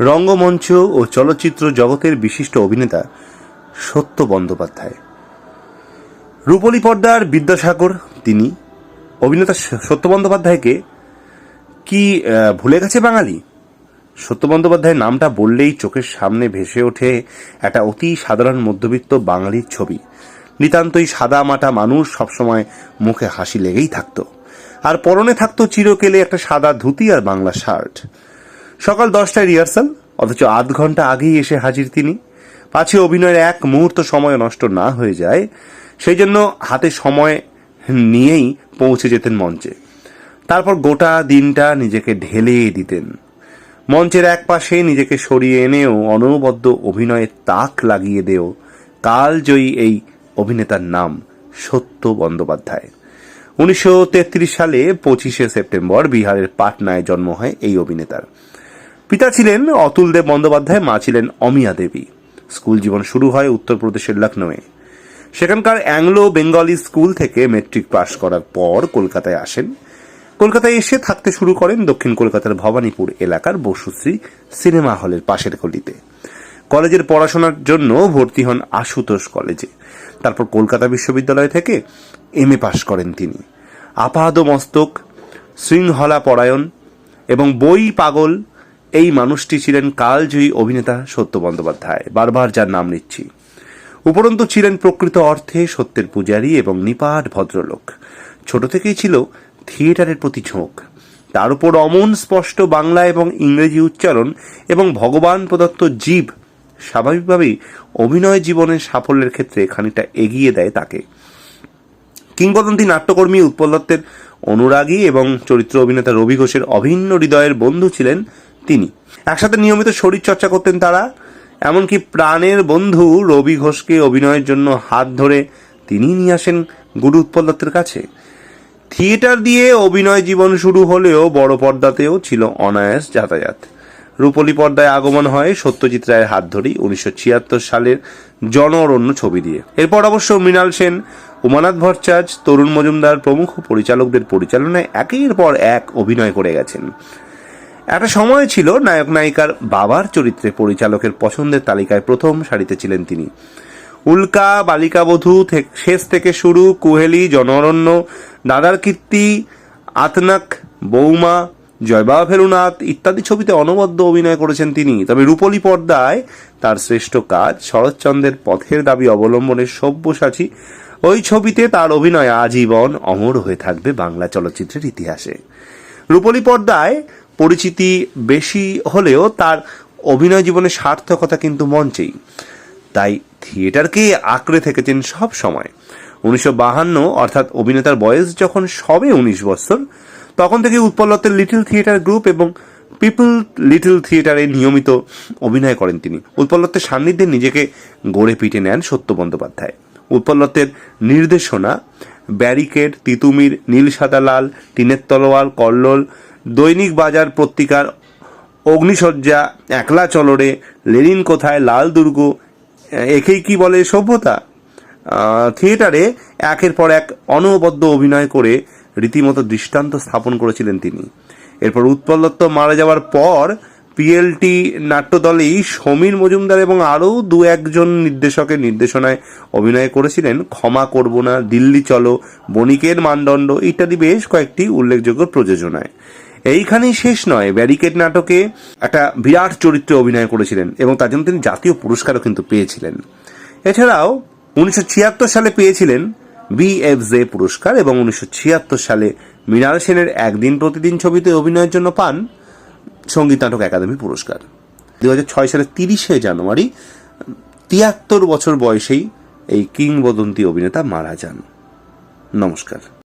রঙ্গমঞ্চ ও চলচ্চিত্র জগতের বিশিষ্ট অভিনেতা সত্য বন্দ্যোপাধ্যায়। রূপলী পর্দার বিদ্যাসাগর, তিনি অভিনেতা সত্য বন্দ্যোপাধ্যায়কে কি ভুলে গেছে বাঙালি? সত্য বন্দ্যোপাধ্যায়ের নামটা বললেই চোখের সামনে ভেসে ওঠে একটা অতি সাধারণ মধ্যবিত্ত বাঙালির ছবি। নিতান্তই সাদা মাটা মানুষ সবসময় মুখে হাসি লেগেই থাকতো। আর পরনে থাকতো চিরকেলে একটা সাদা ধুতি আর বাংলা শার্ট। সকাল দশটায় রিহার্সাল, অথচ আধ ঘণ্টা আগেই এসে হাজির তিনি। পাছে অভিনয়ের এক মুহূর্ত সময় নষ্ট না হয়ে যায়, সেই জন্য হাতে সময় নিয়েই পৌঁছে যেতেন মঞ্চে। তারপর গোটা দিনটা নিজেকে ঢেলে দিতেন। মঞ্চের এক পাশে নিজেকে সরিয়ে এনেও অনবদ্য অভিনয়ের তাক লাগিয়ে দেও কালজয়ী এই অভিনেতার নাম সত্য বন্দ্যোপাধ্যায়। উনিশশো তেত্রিশ সালে পঁচিশে সেপ্টেম্বর বিহারের পাটনায় জন্ম হয় এই অভিনেতার। পিতা ছিলেন অতুল দেব বন্দ্যোপাধ্যায়, মা ছিলেন অমিয়া দেবী। স্কুল জীবন শুরু হয় উত্তরপ্রদেশের লখনৌয়ে। সেখানকার অ্যাংলো বেঙ্গলি স্কুল থেকে মেট্রিক পাশ করার পর কলকাতায় আসেন। কলকাতায় এসে থাকতে শুরু করেন দক্ষিণ কলকাতার ভবানীপুর এলাকার বসুশ্রী সিনেমা হলের পাশের গলিতে। কলেজের পড়াশোনার জন্য ভর্তি হন আশুতোষ কলেজে। তারপর কলকাতা বিশ্ববিদ্যালয় থেকে এম এ পাশ করেন তিনি। আপাদ মস্তক শৃঙ্খলা পরায়ণ এবং বই পাগল এই মানুষটি ছিলেন কালজয়ী অভিনেতা সত্য বন্দ্যোপাধ্যায়। বারবার যার নাম নিচ্ছি। উপরন্তু ছিলেন প্রকৃত অর্থে সত্যের পূজারী এবং নিপাট ভদ্রলোক। ছোট থেকেই ছিল থিয়েটারের প্রতি ঝোঁক। তার উপর অমন স্পষ্ট বাংলা এবং ইংরেজি উচ্চারণ এবং ভগবান প্রদত্ত জীব স্বাভাবিকভাবেই অভিনয় জীবনের সাফল্যের ক্ষেত্রে খানিকটা এগিয়ে দেয় তাকে। কিংবদন্তি নাট্যকর্মী উৎপল দত্তের অনুরাগী এবং চরিত্র অভিনেতা রবি ঘোষের অভিন্ন হৃদয়ের বন্ধু ছিলেন তিনি। একসাথে নিয়মিত শরীর চর্চা করতেন তারা, এমনকি প্রাণের বন্ধু রবি ঘোষকে অভিনয়ের জন্য হাত ধরে তিনি নিয়ে আসেন গুরু উৎপল দত্তের কাছে। থিয়েটার দিয়ে অভিনয় জীবন শুরু হলেও বড় পর্দাতেও ছিল অনায়াস যাতায়াত। রূপলী পর্দায় আগমন হয় সত্যজিৎ রায়ের হাত ধরেই উনিশশো ছিয়াত্তর সালের জনঅরণ্য ছবি দিয়ে। এরপর অবশ্য মৃণাল সেন, উমানাথ ভট্টাচার্য, তরুণ মজুমদার প্রমুখ পরিচালকদের পরিচালনায় একের পর এক অভিনয় করে গেছেন। একটা সময় ছিল নায়ক নায়িকার বাবার চরিত্রে পরিচালকের পছন্দের তালিকায় প্রথম সারিতে ছিলেন তিনি। উল্কা, বালিকাবধূ শেষ থেকে শুরু কুহেলি জনঅরণ্য দাদার কীর্তি, আতনাক, বৌমা, জয়বাবা ফেরুনাথ ইত্যাদি ছবিতে অনবদ্য অভিনয় করেছেন তিনি। তবে রূপলী পর্দায় তার শ্রেষ্ঠ কাজ শরৎচন্দ্রের পথের দাবি অবলম্বনের সব্যসাচী। ওই ছবিতে তার অভিনয় আজীবন অমর হয়ে থাকবে বাংলা চলচ্চিত্রের ইতিহাসে। রূপলী পর্দায় পরিচিতি বেশি হলেও তার অভিনয় জীবনের সার্থকতা কিন্তু মঞ্চেই। তাই থিয়েটারকে আঁকড়ে থেকেছেন সব সময়। উনিশশো বাহান্ন, অর্থাৎ অভিনেতার বয়স যখন সবে উনিশ বছর, তখন থেকে উৎপল্লতের লিটল থিয়েটার গ্রুপ এবং পিপল লিটল থিয়েটারে নিয়মিত অভিনয় করেন তিনি। উৎপল্লতের সান্নিধ্যে নিজেকে গড়ে পিটে নেন সত্য বন্দ্যোপাধ্যায়। উৎপল্লতের নির্দেশনা, ব্যারিকেড, তিতুমির, নীল সাদা লাল, টিনের তলোয়ার, কল্লোল দৈনিক বাজার পত্রিকার অগ্নিসজ্জা, একলা চলরে, লেনিন কোথায়, লাল দুর্গ, একেই কি বলে সভ্যতা? থিয়েটারে একের পর এক অনবদ্য অভিনয় করে রীতিমতো দৃষ্টান্ত স্থাপন করেছিলেন তিনি। এরপর উৎপল দত্ত মারা যাওয়ার পর পিএলটি নাট্যদলেই সমীর মজুমদার এবং আরও দু একজন নির্দেশকের নির্দেশনায় অভিনয় করেছিলেন। ক্ষমা করব না, দিল্লি চলো, বণিকের মানদণ্ড ইত্যাদি বেশ কয়েকটি উল্লেখযোগ্য প্রযোজনায়। এইখানেই শেষ নয়। ব্যারিকেড নাটকে একটা বিরাট চরিত্রে অভিনয় করেছিলেন এবং তার জন্য তিনি জাতীয় পুরস্কারও কিন্তু পেয়েছিলেন। এছাড়াও উনিশশো ছিয়াত্তর সালে পেয়েছিলেন বি এফ বিএফজে পুরস্কার এবং উনিশশো ছিয়াত্তর সালে মৃণাল সেনের একদিন প্রতিদিন ছবিতে অভিনয়ের জন্য পান সংগীত নাটক একাডেমি পুরস্কার। দু ছয় সালের তিরিশে জানুয়ারি, তিয়াত্তর বছর বয়সেই এই কিংবদন্তি অভিনেতা মারা যান। নমস্কার।